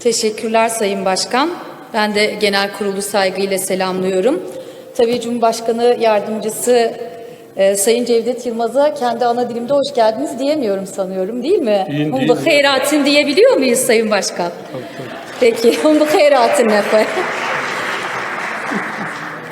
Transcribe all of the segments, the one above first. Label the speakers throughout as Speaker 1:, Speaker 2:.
Speaker 1: Teşekkürler Sayın Başkan. Ben de genel kurulu saygıyla selamlıyorum. Tabii Cumhurbaşkanı Yardımcısı e, Sayın Cevdet Yılmaz'a kendi ana dilimde hoş geldiniz diyemiyorum sanıyorum değil mi?
Speaker 2: Değil,
Speaker 1: Hum
Speaker 2: değil.
Speaker 1: hayratin diyebiliyor muyuz Sayın Başkan? Peki, hum bu hayratin ne koy?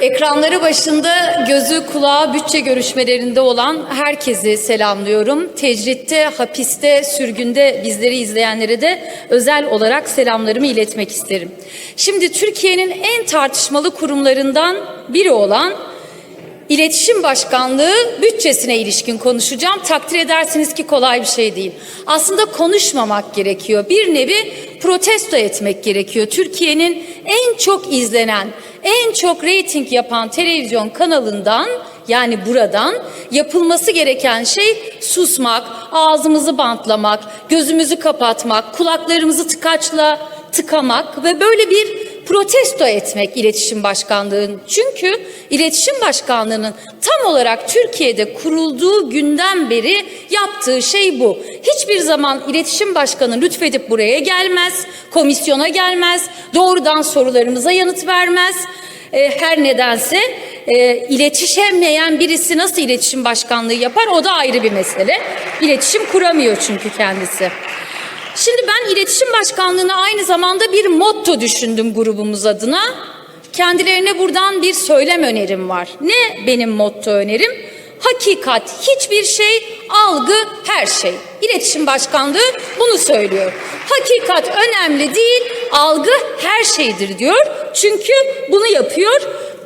Speaker 1: Ekranları başında gözü kulağı bütçe görüşmelerinde olan herkesi selamlıyorum. Tecritte, hapiste, sürgünde bizleri izleyenlere de özel olarak selamlarımı iletmek isterim. Şimdi Türkiye'nin en tartışmalı kurumlarından biri olan İletişim Başkanlığı bütçesine ilişkin konuşacağım. Takdir edersiniz ki kolay bir şey değil. Aslında konuşmamak gerekiyor. Bir nevi protesto etmek gerekiyor. Türkiye'nin en çok izlenen, en çok reyting yapan televizyon kanalından yani buradan yapılması gereken şey susmak, ağzımızı bantlamak, gözümüzü kapatmak, kulaklarımızı tıkaçla tıkamak ve böyle bir protesto etmek iletişim başkanlığının. Çünkü iletişim başkanlığının tam olarak Türkiye'de kurulduğu günden beri yaptığı şey bu. Hiçbir zaman iletişim başkanı lütfedip buraya gelmez, komisyona gelmez, doğrudan sorularımıza yanıt vermez. E, her nedense e, iletişemeyen birisi nasıl iletişim başkanlığı yapar o da ayrı bir mesele. İletişim kuramıyor çünkü kendisi. Şimdi ben iletişim başkanlığına aynı zamanda bir motto düşündüm grubumuz adına. Kendilerine buradan bir söylem önerim var. Ne benim motto önerim? Hakikat hiçbir şey, algı her şey. İletişim başkanlığı bunu söylüyor. Hakikat önemli değil, algı her şeydir diyor. Çünkü bunu yapıyor.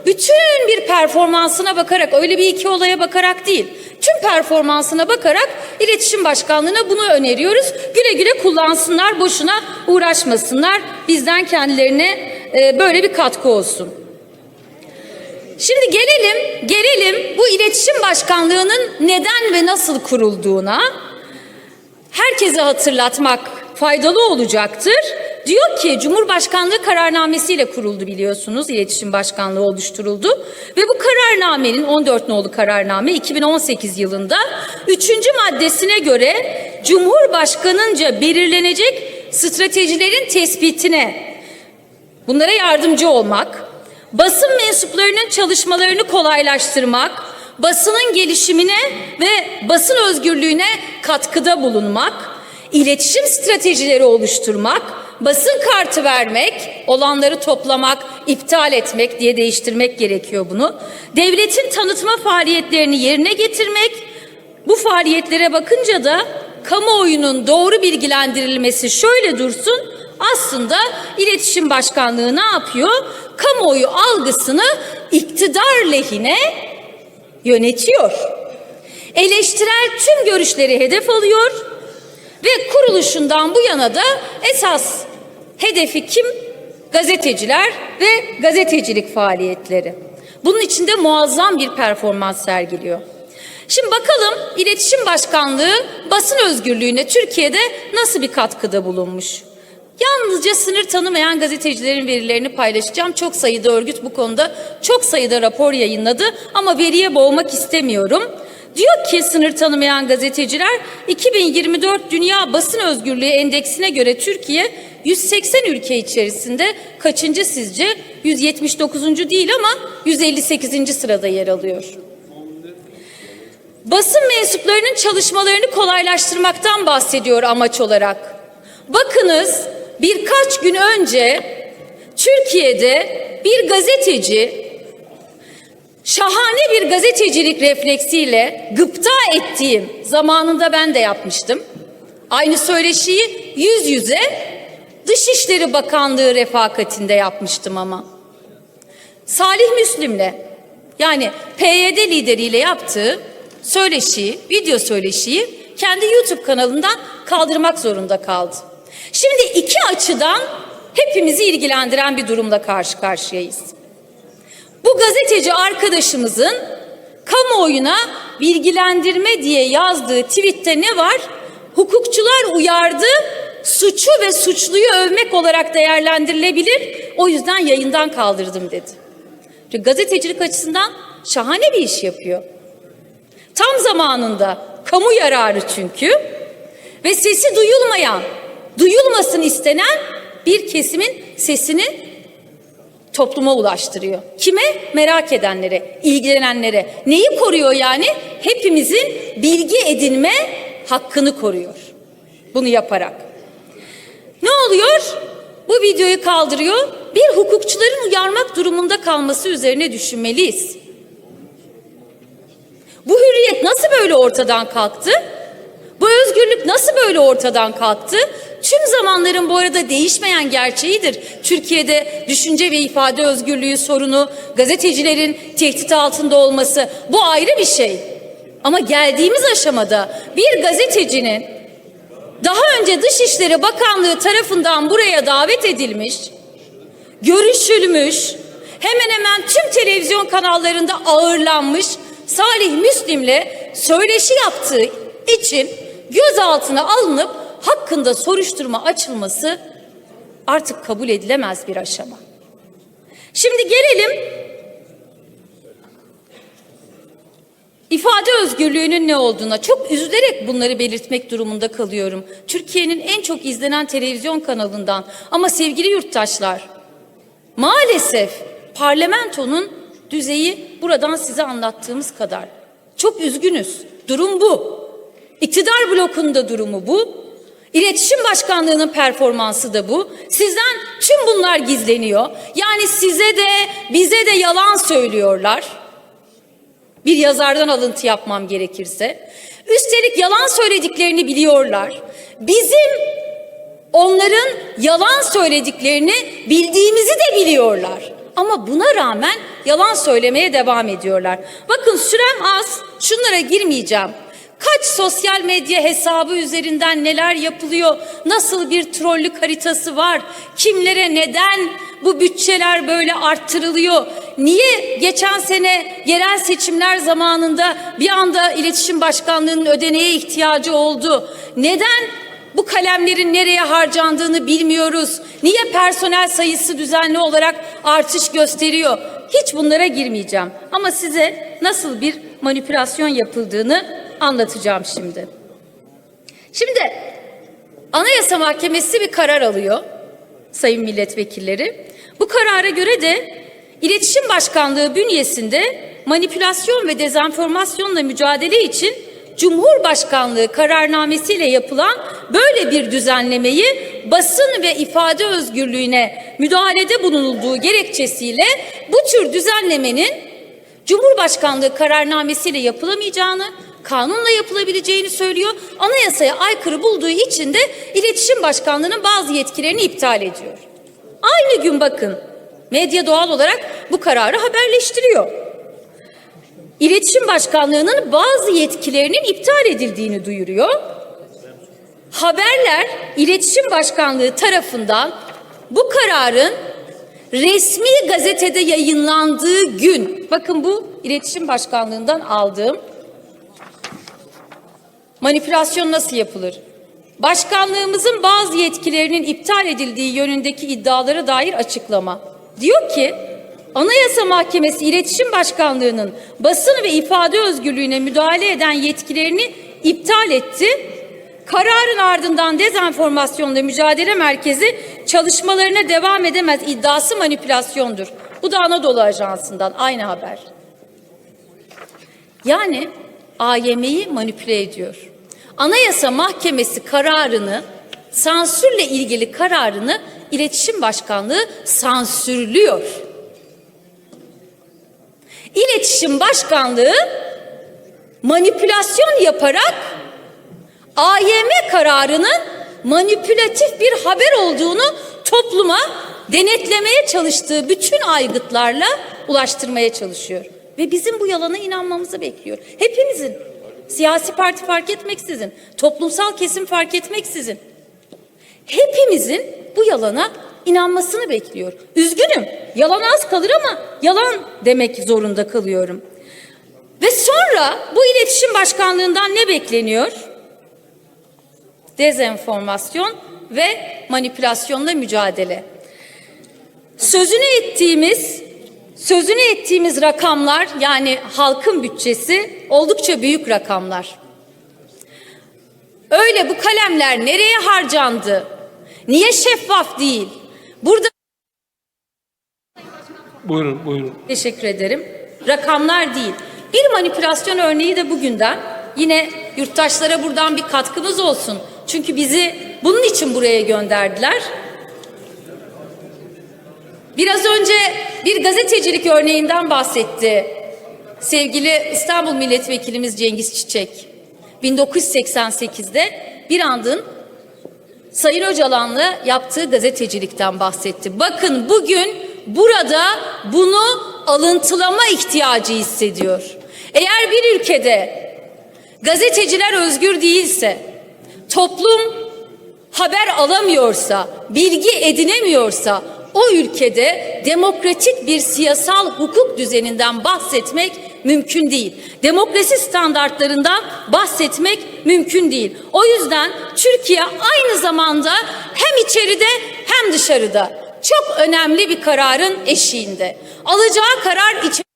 Speaker 1: Bütün bir performansına bakarak, öyle bir iki olaya bakarak değil tüm performansına bakarak iletişim başkanlığına bunu öneriyoruz. Güle güle kullansınlar, boşuna uğraşmasınlar. Bizden kendilerine e, böyle bir katkı olsun. Şimdi gelelim, gelelim bu iletişim başkanlığının neden ve nasıl kurulduğuna. Herkese hatırlatmak faydalı olacaktır. Diyor ki Cumhurbaşkanlığı kararnamesiyle kuruldu biliyorsunuz. İletişim Başkanlığı oluşturuldu. Ve bu kararnamenin 14 nolu kararname 2018 yılında 3. maddesine göre Cumhurbaşkanınca belirlenecek stratejilerin tespitine bunlara yardımcı olmak, basın mensuplarının çalışmalarını kolaylaştırmak, basının gelişimine ve basın özgürlüğüne katkıda bulunmak, iletişim stratejileri oluşturmak, basın kartı vermek, olanları toplamak, iptal etmek diye değiştirmek gerekiyor bunu. Devletin tanıtma faaliyetlerini yerine getirmek, bu faaliyetlere bakınca da kamuoyunun doğru bilgilendirilmesi şöyle dursun. Aslında iletişim başkanlığı ne yapıyor? Kamuoyu algısını iktidar lehine yönetiyor. Eleştirel tüm görüşleri hedef alıyor ve kuruluşundan bu yana da esas hedefi kim? Gazeteciler ve gazetecilik faaliyetleri. Bunun içinde muazzam bir performans sergiliyor. Şimdi bakalım İletişim Başkanlığı basın özgürlüğüne Türkiye'de nasıl bir katkıda bulunmuş? Yalnızca sınır tanımayan gazetecilerin verilerini paylaşacağım. Çok sayıda örgüt bu konuda çok sayıda rapor yayınladı ama veriye boğmak istemiyorum. Diyor ki sınır tanımayan gazeteciler 2024 Dünya Basın Özgürlüğü Endeksine göre Türkiye 180 ülke içerisinde kaçıncı sizce? 179. değil ama 158. sırada yer alıyor. Basın mensuplarının çalışmalarını kolaylaştırmaktan bahsediyor amaç olarak. Bakınız birkaç gün önce Türkiye'de bir gazeteci şahane bir gazetecilik refleksiyle gıpta ettiğim zamanında ben de yapmıştım. Aynı söyleşiyi yüz yüze Dışişleri Bakanlığı refakatinde yapmıştım ama. Salih Müslim'le yani PYD lideriyle yaptığı söyleşiyi, video söyleşiyi kendi YouTube kanalından kaldırmak zorunda kaldı. Şimdi iki açıdan hepimizi ilgilendiren bir durumla karşı karşıyayız. Bu gazeteci arkadaşımızın kamuoyuna bilgilendirme diye yazdığı tweette ne var? Hukukçular uyardı, suçu ve suçluyu övmek olarak değerlendirilebilir. O yüzden yayından kaldırdım dedi. Çünkü gazetecilik açısından şahane bir iş yapıyor. Tam zamanında kamu yararı çünkü ve sesi duyulmayan, duyulmasın istenen bir kesimin sesini topluma ulaştırıyor. Kime? Merak edenlere, ilgilenenlere. Neyi koruyor yani? Hepimizin bilgi edinme hakkını koruyor. Bunu yaparak. Ne oluyor? Bu videoyu kaldırıyor. Bir hukukçuların uyarmak durumunda kalması üzerine düşünmeliyiz. Bu hürriyet nasıl böyle ortadan kalktı? Özgürlük nasıl böyle ortadan kalktı? Tüm zamanların bu arada değişmeyen gerçeğidir. Türkiye'de düşünce ve ifade özgürlüğü sorunu, gazetecilerin tehdit altında olması bu ayrı bir şey. Ama geldiğimiz aşamada bir gazetecinin daha önce Dışişleri Bakanlığı tarafından buraya davet edilmiş, görüşülmüş, hemen hemen tüm televizyon kanallarında ağırlanmış Salih Müslim'le söyleşi yaptığı için gözaltına alınıp hakkında soruşturma açılması artık kabul edilemez bir aşama. Şimdi gelelim ifade özgürlüğünün ne olduğuna. Çok üzülerek bunları belirtmek durumunda kalıyorum. Türkiye'nin en çok izlenen televizyon kanalından ama sevgili yurttaşlar maalesef parlamentonun düzeyi buradan size anlattığımız kadar. Çok üzgünüz. Durum bu. İktidar blokunda durumu bu. İletişim Başkanlığı'nın performansı da bu. Sizden tüm bunlar gizleniyor. Yani size de bize de yalan söylüyorlar. Bir yazardan alıntı yapmam gerekirse. Üstelik yalan söylediklerini biliyorlar. Bizim onların yalan söylediklerini bildiğimizi de biliyorlar. Ama buna rağmen yalan söylemeye devam ediyorlar. Bakın sürem az. Şunlara girmeyeceğim. Kaç sosyal medya hesabı üzerinden neler yapılıyor? Nasıl bir trollük haritası var? Kimlere neden bu bütçeler böyle arttırılıyor? Niye geçen sene yerel seçimler zamanında bir anda İletişim Başkanlığı'nın ödeneğe ihtiyacı oldu? Neden bu kalemlerin nereye harcandığını bilmiyoruz. Niye personel sayısı düzenli olarak artış gösteriyor? Hiç bunlara girmeyeceğim. Ama size nasıl bir manipülasyon yapıldığını anlatacağım şimdi. Şimdi Anayasa Mahkemesi bir karar alıyor sayın milletvekilleri. Bu karara göre de İletişim Başkanlığı bünyesinde manipülasyon ve dezenformasyonla mücadele için Cumhurbaşkanlığı kararnamesiyle yapılan böyle bir düzenlemeyi basın ve ifade özgürlüğüne müdahalede bulunulduğu gerekçesiyle bu tür düzenlemenin Cumhurbaşkanlığı kararnamesiyle yapılamayacağını, kanunla yapılabileceğini söylüyor. Anayasaya aykırı bulduğu için de İletişim Başkanlığı'nın bazı yetkilerini iptal ediyor. Aynı gün bakın medya doğal olarak bu kararı haberleştiriyor. İletişim Başkanlığı'nın bazı yetkilerinin iptal edildiğini duyuruyor. Haberler İletişim Başkanlığı tarafından bu kararın resmi gazetede yayınlandığı gün, bakın bu İletişim Başkanlığı'ndan aldığım manipülasyon nasıl yapılır? Başkanlığımızın bazı yetkilerinin iptal edildiği yönündeki iddialara dair açıklama. Diyor ki, Anayasa Mahkemesi İletişim Başkanlığı'nın basın ve ifade özgürlüğüne müdahale eden yetkilerini iptal etti. Kararın ardından dezenformasyonla mücadele merkezi çalışmalarına devam edemez iddiası manipülasyondur. Bu da Anadolu Ajansı'ndan aynı haber. Yani AYM'yi manipüle ediyor. Anayasa Mahkemesi kararını, sansürle ilgili kararını İletişim Başkanlığı sansürlüyor. İletişim Başkanlığı manipülasyon yaparak AYM kararının manipülatif bir haber olduğunu topluma denetlemeye çalıştığı bütün aygıtlarla ulaştırmaya çalışıyor. Ve bizim bu yalana inanmamızı bekliyor. Hepimizin. Siyasi parti fark etmeksizin, toplumsal kesim fark etmeksizin. Hepimizin bu yalana inanmasını bekliyor. Üzgünüm. Yalan az kalır ama yalan demek zorunda kalıyorum. Ve sonra bu iletişim başkanlığından ne bekleniyor? Dezenformasyon ve manipülasyonla mücadele. Sözünü ettiğimiz sözünü ettiğimiz rakamlar yani halkın bütçesi oldukça büyük rakamlar. Öyle bu kalemler nereye harcandı? Niye şeffaf değil? Burada
Speaker 2: Buyurun, buyurun.
Speaker 1: Teşekkür ederim. Rakamlar değil. Bir manipülasyon örneği de bugünden. Yine yurttaşlara buradan bir katkımız olsun. Çünkü bizi bunun için buraya gönderdiler. Biraz önce bir gazetecilik örneğinden bahsetti sevgili İstanbul Milletvekilimiz Cengiz Çiçek. 1988'de bir andın Sayın Öcalan'la yaptığı gazetecilikten bahsetti. Bakın bugün burada bunu alıntılama ihtiyacı hissediyor. Eğer bir ülkede gazeteciler özgür değilse, toplum haber alamıyorsa, bilgi edinemiyorsa o ülkede demokratik bir siyasal hukuk düzeninden bahsetmek mümkün değil. Demokrasi standartlarından bahsetmek mümkün değil. O yüzden Türkiye aynı zamanda hem içeride hem dışarıda çok önemli bir kararın eşiğinde. Alacağı karar içi